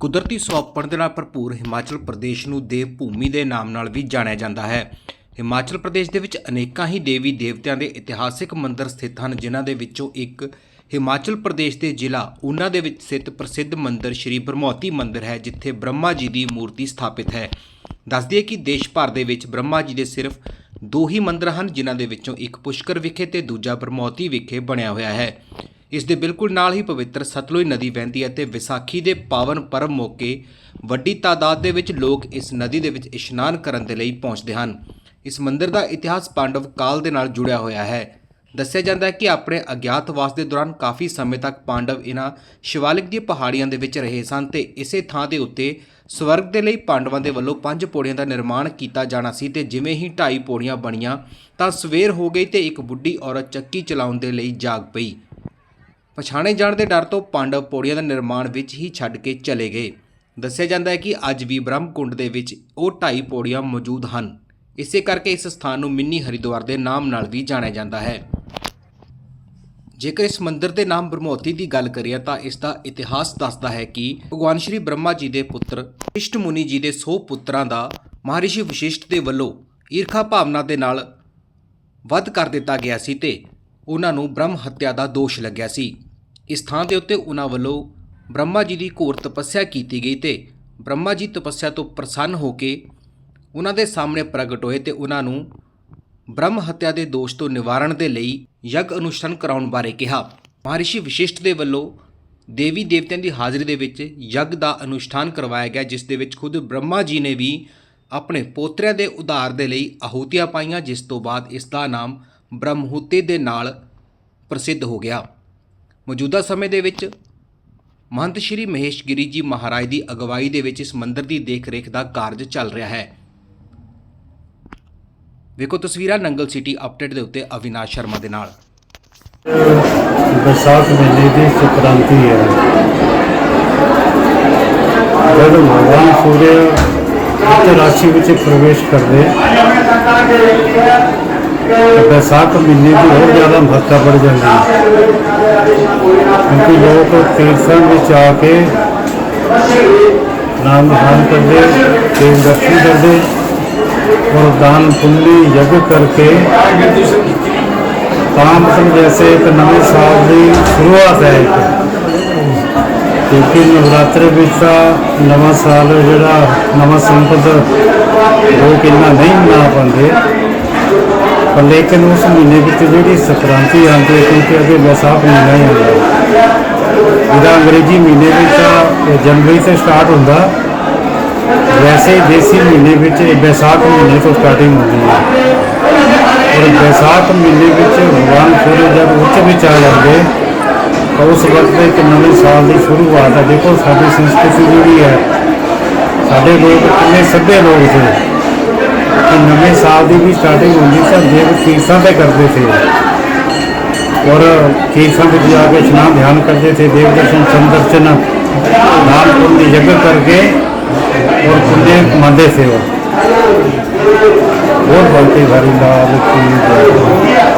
ਕੁਦਰਤੀ ਸੁਹੱਪਣ ਦੇ ਨਾਲ ਭਰਪੂਰ ਹਿਮਾਚਲ ਪ੍ਰਦੇਸ਼ ਨੂੰ ਦੇਵ ਭੂਮੀ ਦੇ ਨਾਮ ਨਾਲ ਵੀ ਜਾਣਿਆ ਜਾਂਦਾ ਹੈ। ਹਿਮਾਚਲ ਪ੍ਰਦੇਸ਼ ਦੇ ਵਿੱਚ ਅਨੇਕਾਂ ਹੀ ਦੇਵੀ ਦੇਵਤਿਆਂ ਦੇ ਇਤਿਹਾਸਿਕ ਮੰਦਰ ਸਥਿਤ ਹਨ, ਜਿਨ੍ਹਾਂ ਦੇ ਵਿੱਚੋਂ ਇੱਕ ਹਿਮਾਚਲ ਪ੍ਰਦੇਸ਼ ਦੇ ਜ਼ਿਲ੍ਹਾ, ਉਹਨਾਂ ਦੇ ਵਿੱਚ ਸਥਿਤ ਪ੍ਰਸਿੱਧ ਮੰਦਿਰ ਸ਼੍ਰੀ ਬ੍ਰਹਮੌਤੀ ਮੰਦਿਰ ਹੈ, ਜਿੱਥੇ ਬ੍ਰਹਮਾ ਜੀ ਦੀ ਮੂਰਤੀ ਸਥਾਪਿਤ ਹੈ। ਦੱਸਦੀ ਹੈ ਕਿ ਦੇਸ਼ ਭਰ ਦੇ ਵਿੱਚ ਬ੍ਰਹਮਾ ਜੀ ਦੇ ਸਿਰਫ ਦੋ ਹੀ ਮੰਦਿਰ ਹਨ, ਜਿਨ੍ਹਾਂ ਦੇ ਵਿੱਚੋਂ ਇੱਕ ਪੁਸ਼ਕਰ ਵਿਖੇ ਤੇ ਦੂਜਾ ਬ੍ਰਹਮੋਤੀ ਵਿਖੇ ਬਣਿਆ ਹੋਇਆ ਹੈ। ਇਸ ਦੇ ਬਿਲਕੁਲ ਨਾਲ ਹੀ ਪਵਿੱਤਰ ਸਤਲੁਜ ਨਦੀ ਵਹਿੰਦੀ ਹੈ ਤੇ ਵਿਸਾਖੀ ਦੇ ਪਾਵਨ ਪਰਬ ਮੌਕੇ ਵੱਡੀ ਤਾਦਾਦ ਦੇ ਵਿੱਚ ਲੋਕ ਇਸ ਨਦੀ ਦੇ ਵਿੱਚ ਇਸ਼ਨਾਨ ਕਰਨ ਦੇ ਲਈ ਪਹੁੰਚਦੇ ਹਨ। ਇਸ ਮੰਦਿਰ ਦਾ ਇਤਿਹਾਸ ਪਾਂਡਵ ਕਾਲ ਦੇ ਨਾਲ ਜੁੜਿਆ ਹੋਇਆ ਹੈ। ਦੱਸਿਆ ਜਾਂਦਾ ਹੈ ਕਿ ਆਪਣੇ ਅਗਿਆਤਵਾਸ ਦੇ ਦੌਰਾਨ ਕਾਫੀ ਸਮੇਂ ਤੱਕ ਪਾਂਡਵ ਇਹਨਾਂ ਸ਼ਿਵਾਲਿਕ ਦੀਆਂ ਪਹਾੜੀਆਂ ਦੇ ਵਿੱਚ ਰਹੇ ਸਨ ਤੇ ਇਸੇ ਥਾਂ ਦੇ ਉੱਤੇ ਸਵਰਗ ਦੇ ਲਈ ਪਾਂਡਵਾਂ ਦੇ ਵੱਲੋਂ ਪੰਜ ਪੌੜੀਆਂ ਦਾ ਨਿਰਮਾਣ ਕੀਤਾ ਜਾਣਾ ਸੀ ਤੇ ਜਿਵੇਂ ਹੀ ਢਾਈ ਪੌੜੀਆਂ ਬਣੀਆਂ ਤਾਂ ਸਵੇਰ ਹੋ ਗਈ ਤੇ ਇੱਕ ਬੁੱਢੀ ਔਰਤ ਚੱਕੀ ਚਲਾਉਣ ਦੇ ਲਈ ਜਾਗ ਪਈ। ਪਛਾਣੇ ਜਾਣ ਦੇ ਡਰ ਤੋਂ ਪਾਂਡਵ ਪੌੜੀਆਂ ਦਾ ਨਿਰਮਾਣ ਵਿੱਚ ਹੀ ਛੱਡ ਕੇ ਚਲੇ ਗਏ। ਦੱਸਿਆ ਜਾਂਦਾ ਹੈ ਕਿ ਅੱਜ ਵੀ ਬ੍ਰਹਮਕੁੰਡ ਦੇ ਵਿੱਚ ਉਹ ਢਾਈ ਪੌੜੀਆਂ ਮੌਜੂਦ ਹਨ। ਇਸੇ ਕਰਕੇ ਇਸ ਸਥਾਨ ਨੂੰ ਮਿੰਨੀ ਹਰਿਦੁਆਰ ਦੇ ਨਾਮ ਨਾਲ ਵੀ ਜਾਣਿਆ ਜਾਂਦਾ ਹੈ। ਜੇਕਰ ਇਸ ਮੰਦਿਰ ਦੇ ਨਾਮ ਬ੍ਰਹਮੋਤੀ ਦੀ ਗੱਲ ਕਰੀਏ ਤਾਂ ਇਸ ਦਾ ਇਤਿਹਾਸ ਦੱਸਦਾ ਹੈ ਕਿ ਭਗਵਾਨ ਸ਼੍ਰੀ ਬ੍ਰਹਮਾ ਜੀ ਦੇ ਪੁੱਤਰ ਇਸ਼ਟ ਮੁਨੀ ਜੀ ਦੇ 100 ਪੁੱਤਰਾਂ ਦਾ ਮਹਾਰਿਸ਼ੀ ਵਸ਼ਿਸ਼ਟ ਦੇ ਵੱਲੋਂ ਈਰਖਾ ਭਾਵਨਾ ਦੇ ਨਾਲ ਵੱਧ ਕਰ ਦਿੱਤਾ ਗਿਆ ਸੀ ਤੇ ਉਹਨਾਂ ਨੂੰ ਬ੍ਰਹਮ ਹੱਤਿਆ ਦਾ ਦੋਸ਼ ਲੱਗਿਆ ਸੀ। ਇਸ ਥਾਂ ਦੇ ਉੱਤੇ ਉਹਨਾਂ ਵੱਲੋਂ ਬ੍ਰਹਮਾ ਜੀ ਦੀ ਘੋਰ ਤਪੱਸਿਆ ਕੀਤੀ ਗਈ ਤੇ ਬ੍ਰਹਮਾ ਜੀ ਤਪੱਸਿਆ ਤੋਂ ਪ੍ਰਸੰਨ ਹੋ ਕੇ ਉਹਨਾਂ ਦੇ ਸਾਹਮਣੇ ਪ੍ਰਗਟ ਹੋਏ ਤੇ ਉਹਨਾਂ ਨੂੰ ਬ੍ਰਹਮ ਹੱਤਿਆ ਦੇ ਦੋਸ਼ ਤੋਂ ਨਿਵਾਰਣ ਦੇ ਲਈ ਯੱਗ ਅਨੁਸ਼ਠਾਨ ਕਰਾਉਣ ਬਾਰੇ ਕਿਹਾ। ਮਹਾਰਿਸ਼ੀ ਵਿਸ਼ਿਸ਼ਟ ਦੇ ਵੱਲੋਂ ਦੇਵੀ ਦੇਵਤਿਆਂ ਦੀ ਹਾਜ਼ਰੀ ਦੇ ਵਿੱਚ ਯੱਗ ਦਾ ਅਨੁਸ਼ਠਾਨ ਕਰਵਾਇਆ ਗਿਆ, ਜਿਸ ਦੇ ਵਿੱਚ ਖੁਦ ਬ੍ਰਹਮਾ ਜੀ ਨੇ ਵੀ ਆਪਣੇ ਪੋਤਰਿਆਂ ਦੇ ਉਧਾਰ ਦੇ ਲਈ ਆਹੂਤੀਆਂ ਪਾਈਆਂ, ਜਿਸ ਤੋਂ ਬਾਅਦ ਇਸ ਦਾ ਨਾਮ ਬ੍ਰਹਮਹੂਤੀ ਦੇ ਨਾਲ ਪ੍ਰਸਿੱਧ ਹੋ ਗਿਆ। ਮੌਜੂਦਾ ਸਮੇਂ ਦੇ ਵਿੱਚ ਮਹੰਤ ਸ਼੍ਰੀ ਮਹੇਸ਼ ਗਿਰੀ ਜੀ ਮਹਾਰਾਜ ਦੀ ਅਗਵਾਈ ਦੇ ਵਿੱਚ ਇਸ ਮੰਦਿਰ ਦੀ ਦੇਖ-ਰੇਖ ਦਾ ਕਾਰਜ ਚੱਲ ਰਿਹਾ ਹੈ। ਵੇਖੋ ਤਸਵੀਰਾਂ ਨੰਗਲ ਸਿਟੀ ਅਪਡੇਟ ਦੇ ਉੱਤੇ ਅਵਿਨਾਸ਼ ਸ਼ਰਮਾ ਦੇ ਨਾਲ। ਬਰਸਾਤ ਮਹੀਨੇ ਦੀ ਸੰਕ੍ਰਾਂਤੀ ਹੈ। ਜਦੋਂ ਭਗਵਾਨ ਸੂਰਜ ਰਾਸ਼ੀ ਵਿੱਚ ਪ੍ਰਵੇਸ਼ ਕਰਦੇ ਤਾਂ ਬਰਸਾਤ ਮਹੀਨੇ ਦੀ ਹੋਰ ਜ਼ਿਆਦਾ ਮਹੱਤਤਾ ਵੱਧ ਜਾਂਦੀ ਹੈ ਕਿਉਂਕਿ ਲੋਕ ਤੀਰਥਾਂ ਵਿੱਚ ਆ ਕੇ ਨਾਮ ਧਿਆਨ ਕਰਦੇ ਤੇ ਦਰਸ਼ਨ ਕਰਦੇ और दान पुण्य यज्ञ करके ਤਾਂ ਮਤਲਬ ਜੈਸੇ ਇੱਕ ਨਵੇਂ ਸਾਲ ਦੀ ਸ਼ੁਰੂਆਤ ਹੈ ਇੱਕ ਕਿਉਂਕਿ ਨਵਰਾਤਰੇ ਵਿੱਚ ਤਾਂ ਨਵਾਂ ਸਾਲ ਜਿਹੜਾ ਨਵਾਂ ਸੰਪਤ ਲੋਕ ਇੰਨਾ ਨਹੀਂ ਮਨਾ ਪਾਉਂਦੇ ਪਰ ਲੇਕਿਨ ਉਸ ਮਹੀਨੇ ਵਿੱਚ ਜਿਹੜੀ ਸੰਕ੍ਰਾਂਤੀ ਆਉਂਦੀ ਹੈ ਕਿਉਂਕਿ ਅੱਗੇ ਵਿਸਾਖ ਮਹੀਨਾ ਹੀ ਆਉਂਦਾ ਹੈ ਜਿਹਦਾ ਅੰਗਰੇਜ਼ੀ ਮਹੀਨੇ ਵਿੱਚ ਤਾਂ ਜਨਵਰੀ ਤੋਂ ਸਟਾਰਟ ਹੁੰਦਾ, ਵੈਸੇ ਦੇਸੀ ਮਹੀਨੇ ਵਿੱਚ ਇਹ ਵਿਸਾਖ ਮਹੀਨੇ ਤੋਂ ਸਟਾਰਟਿੰਗ ਹੁੰਦੀ ਹੈ ਔਰ ਵਿਸਾਖ ਮਹੀਨੇ ਵਿੱਚ ਭਗਵਾਨ ਸੂਰਜ ਜਦ ਉੱਚ ਵਿੱਚ ਆ ਜਾਂਦੇ, ਤਾਂ ਉਸ ਵਕਤ ਇੱਕ ਨਵੇਂ ਸਾਲ ਦੀ ਸ਼ੁਰੂਆਤ ਹੈ ਦੇਖੋ, ਸਾਡੀ ਸੰਸਕ੍ਰਿਤੀ ਜਿਹੜੀ ਹੈ ਸਾਡੇ ਲੋਕ ਕਿੰਨੇ ਸੱਭੇ ਲੋਕ ਸੀ। कि नवे साल की भी स्टार्टिंग होती सर जे तीर्थों पर करते थे और तीर्थों पर जाके स्नान ध्यान करते थे देव दर्शन चंद्रचन नाम कुंडी यज्ञ करके और पुण्य मानते थे वो बहुत बनते हरी लाल की